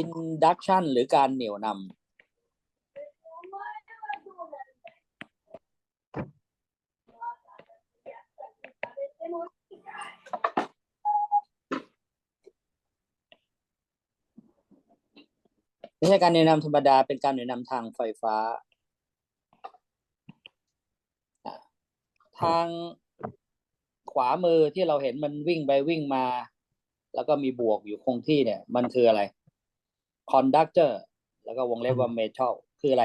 induction หรือการเหนี่ยวนำไม่ใช่การเหนี่ยวนำธรรมดา เป็นการเหนี่ยวนำทางไฟฟ้า ทางขวามือที่เราเห็นมันวิ่งไปวิ่งมา แล้วก็มีบวกอยู่คงที่เนี่ย มันคืออะไร conductor แล้วก็วงเล็บว่า metal คืออะไร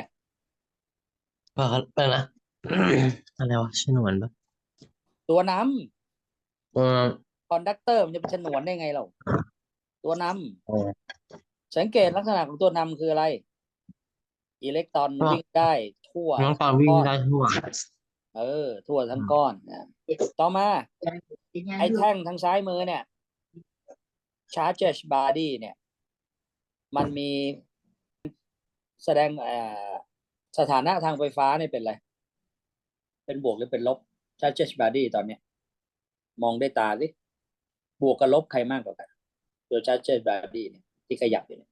เปล่าครับเปล่านะอะไรวะชนวนปะตัวนำอืม conductor มันจะเป็นฉนวนได้ไงเราตัวนำอ๋อสังเกตลักษณะของตัวนำคืออะไร อิเล็กตรอนอ่าวิ่งได้ทั่วน้องตอนวิ่งก้อนได้ทั่ว เออ ทั่วทั้งก้อนนะต่อมา ไอ้แท่งทางซ้ายมือเนี่ย charges body เนี่ย มันมีแสดงสถานะทางไฟฟ้าเนี่ยเป็นอะไร เป็นบวกหรือเป็นลบ charges body ตอนเนี้ย มองด้วยตาสิบวกกับลบใครมากกว่ากันตัว charges body เนี่ยที่ขยับอยู่เนี่ย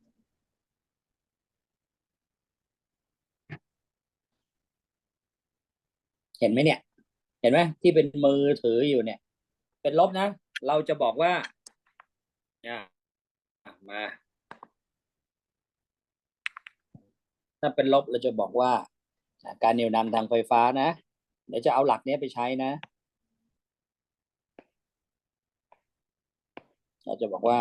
เห็นไหมเนี่ย เห็นไหมที่เป็นมือถืออยู่เนี่ย เป็นลบนะ เราจะบอกว่าอะมา ถ้าเป็นลบเราจะบอกว่าการเหนี่ยวนำทางไฟฟ้านะเดี๋ยวจะเอาหลักเนี้ไปใช้นะ เราจะบอกว่า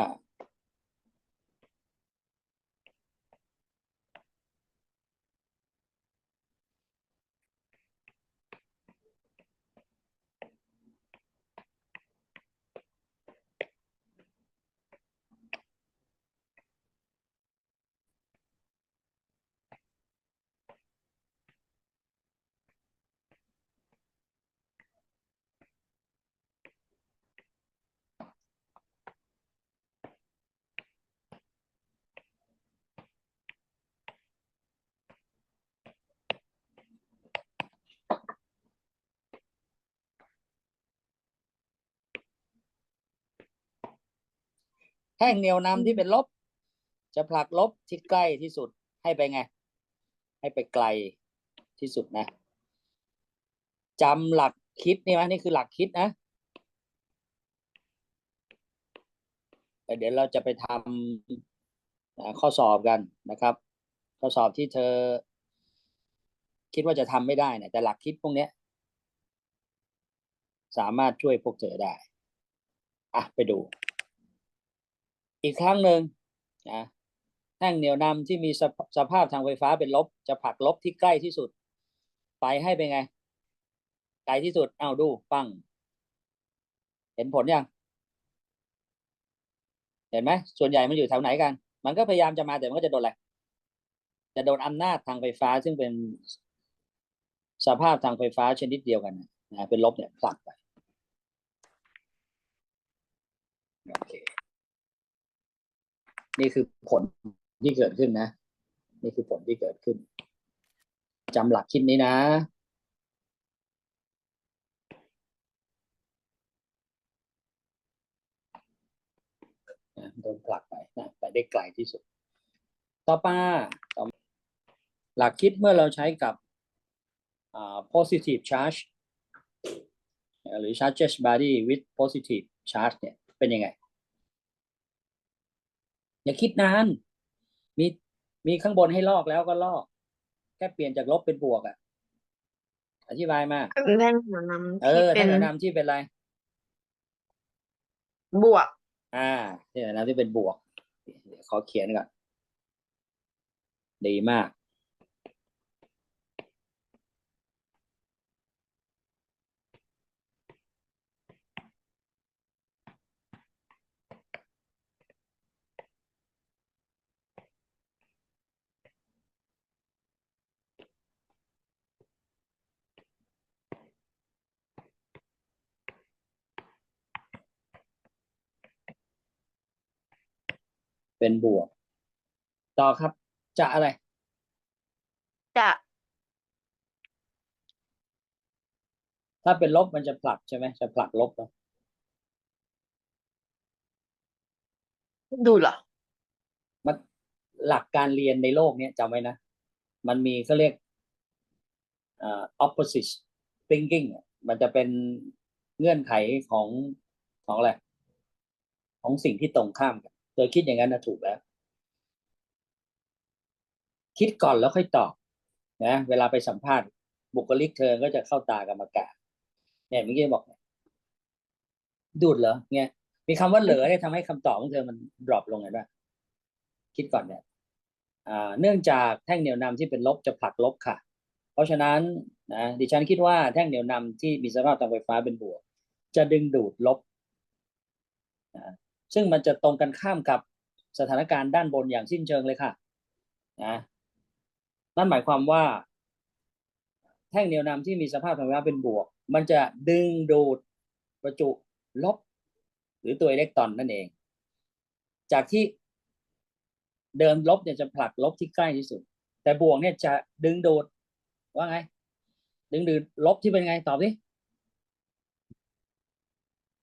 แท่งเหนี่ยวนำที่เป็นลบ จะผลักลบที่ใกล้ที่สุดให้ไปไง ให้ไปไกลที่สุดนะจำหลักคิดนี่ไหมนี่คือหลักคิดนะแต่เดี๋ยวเราจะไปทำอ่าข้อสอบกันนะครับ ข้อสอบที่เธอ คิดว่าจะทำไม่ได้เนี่ยแต่หลักคิดพวกเนี้ยสามารถช่วยพวกเธอได้ อะ ไปดู อีกครั้งหนึ่งนะแท่งเหนี่ยวนำที่มีสภสภาพทางไฟฟ้าเป็นลบ จะผลักลบที่ใกล้ที่สุด ไปให้เป็นไง ไกลที่สุดเอาดูปัง เห็นผลยัง เห็นไหมส่วนใหญ่มันอยู่แถวไหนกัน มันก็พยายามจะมาแต่มันก็จะโดนอะไรจะโดนอำนาจทางไฟฟ้าซึ่งเป็นสภาพทางไฟฟ้าชนิดเดียวกันนะเป็นลบเนี่ยผลักไปโอเค นี่คือผลที่เกิดขึ้นนะ นี่คือผลที่เกิดขึ้นจำหลักคิดนี้นะโดนผลักไปนะไปได้ไกลที่สุด ต่อไปต่อมาหลักคิดเมื่อเราใช้กับ positive charge หรือ charges body with positive charge เนี่ยเป็นยังไง อย่าคิดนานมีมีข้างบนให้ลอกแล้วก็ลอกแค่เปลี่ยนจากลบเป็นบวกอะอธิบายมาแท่งเหนี่ยวนำเอที่อเป็แท่นงเหนี่ยวนำที่เป็นอะไร บวก อ่าแท่งเหนี่ยวนำที่เป็นบวก เดี๋ยวขอเขียนก่อน ดีมาก เป็นบวก ต่อครับ จะอะไร จะถ้าเป็นลบมันจะผลักใช่ไหมจะผลักลบเนอะดูเหรอมันหลักการเรียนในโลกเนี้ยจำไว้นะ มันมีเขาเรียกเอ่อ opposite thinking อะมันจะเป็นเงื่อนไขของของอะไร ของสิ่งที่ตรงข้ามกันเธอคิดอย่างนั้นนะถูกแล้ว คิดก่อนแล้วค่อยตอบนะเวลาไปสัมภาษณ์ บุคลิกเธอก็จะเข้าตากรรมการเนี่ยเมื่อกี้บอก ดูดเหรอเนี่ยมีคำว่าเหลือเนี่ยทำให้คำตอบของเธอมันดรอปลงเห็นป่ะคิดก่อนเนี่ยเนื่องจากแท่งเหนี่ยวนำที่เป็นลบจะผลักลบค่ะ เพราะฉะนั้นนะดิฉันคิดว่าแท่งเหนี่ยวนำที่มีสภาพทางไฟฟ้าเป็นบวก จะดึงดูดลบนะ ซึ่งมันจะตรงกันข้ามกับสถานการณ์ด้านบนอย่างสิ้นเชิงเลยค่ะนะนั่นหมายความว่า แท่งเหนี่ยวนำที่มีสภาพทางไฟฟ้าเป็นบวก มันจะดึงดูดประจุลบ หรือตัวอิเล็กตรอนนั่นเอง จากที่เดิมลบเนี่ยจะผลักลบที่ใกล้ที่สุด แต่บวกเนี่ยจะดึงดูดว่าไง ดึงดูดลบที่เป็นไงตอบดิ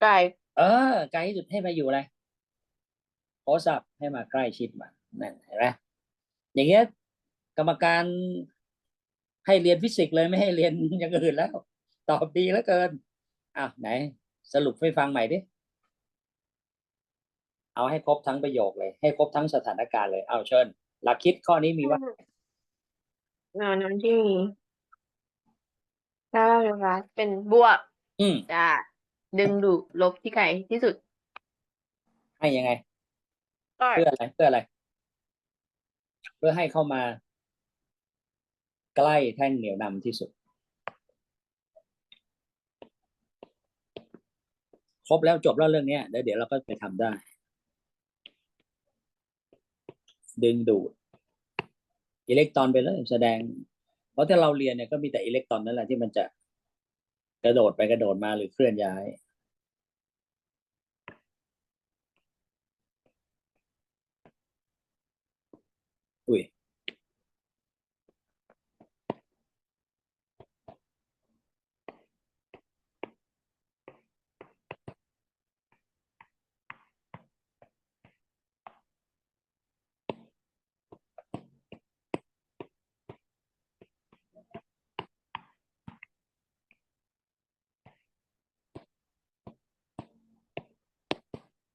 ไก่เออไกลที่สุดให้มาอยู่อะไร โคสับให้มาใกล้ชิดมันนั่นเห็นไหมอย่างเงี้ยกรรมการให้เรียนฟิสิกส์เลยไม่ให้เรียนอย่างอื่นแล้ว ตอบดีเหลือเกินอะไหน สรุปให้ฟังใหม่ดิเอาให้ครบทั้งประโยคเลย ให้ครบทั้งสถานการณ์เลยเอาเชิญหลักคิดข้อนี้มีว่าแนวน้ำที่มีถ้าไฟฟ้าเป็นบวกอืมจะดึงดูดลบที่ไกลที่สุด ให้ยังไงก็ เพื่ออะไรเพื่ออะไร เพื่อให้เข้ามา ใกล้แท่งเหนี่ยวนำที่สุด ครบแล้วจบแล้วเรื่องเนี้ยเดี๋ยวเดี๋ยวเราก็ไปทำได้ ดึงดูด อิเล็กตรอนไปเลยแสดง เพราะถ้าเราเรียนเนี่ยก็มีแต่อิเล็กตรอนนั่นแหละที่มันจะกระโดดไปกระโดดมาหรือเคลื่อนย้ายอุ้ย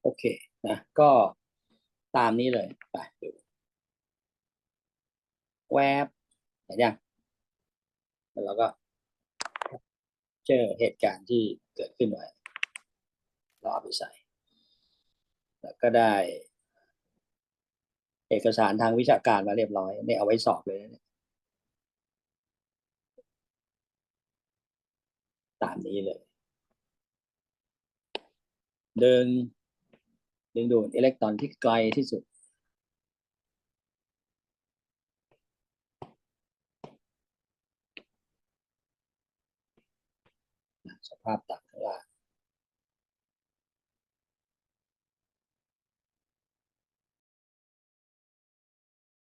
โอ เคนะก็ตามนี้เลยไปดูแวบเห็นยังแล้วเราก็เจอเหตุการณ์ที่เกิดขึ้นไว้เราเอาไปใส่ แล้วก็ได้ เอกสารทางวิชาการมาเรียบร้อยเนี่ยเอาไว้สอบเลยนี่ตามนี้เลยดึง ดึงดูดอิเล็กตรอนที่ไกลที่สุด สภาพต่าง